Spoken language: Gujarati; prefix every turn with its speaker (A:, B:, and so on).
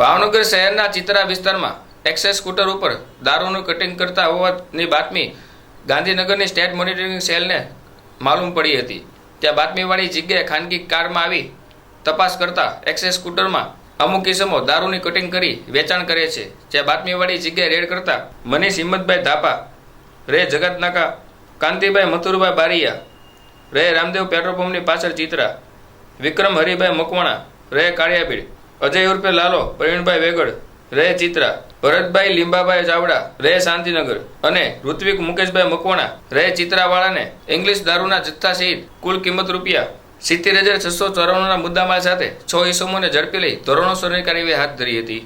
A: ભાવનગર શહેરના ચિત્રા વિસ્તારમાં એક્સેસ સ્કૂટર ઉપર દારૂનું કટિંગ કરતા હોવાની બાતમી ગાંધીનગરની સ્ટેટ મોનિટરિંગ સેલને માલુમ પડી હતી. ત્યાં બાતમીવાળી જગ્યાએ ખાનગી કારમાં આવી તપાસ કરતા એક્સેસ સ્કૂટરમાં અમુક કિસમો દારૂની કટિંગ કરી વેચાણ કરે છે. જ્યાં બાતમીવાળી જગ્યાએ રેડ કરતા મનીષ હિંમતભાઈ ધાપા, રે જગતનાકા, કાંતિભાઈ મથુરભાઈ બારિયા, રે રામદેવ પેટ્રોલ પંપની પાછળ ચિત્રા, વિક્રમ હરિભાઈ મકવાણા, રે કાળિયાબીડ અજય ઉર્ફે લાલો, પ્રવીણભાઈ વેગડ, રે ચિત્રા, ભરતભાઈ લીંબાભાઈ ચાવડા, રે શાંતિનગર અને ઋત્વિક મુકેશભાઈ મકવાણા, રે ચિત્રાવાળાને ઇંગ્લિશ દારૂના જથ્થા સહિત કુલ કિંમત રૂપિયા સિત્તેર હજાર છસો ચોરાણુંના મુદ્દામાલ સાથે છ ઈસમોને ઝડપી લઈ ધોરણોસરની કાર્યવાહી હાથ ધરી હતી.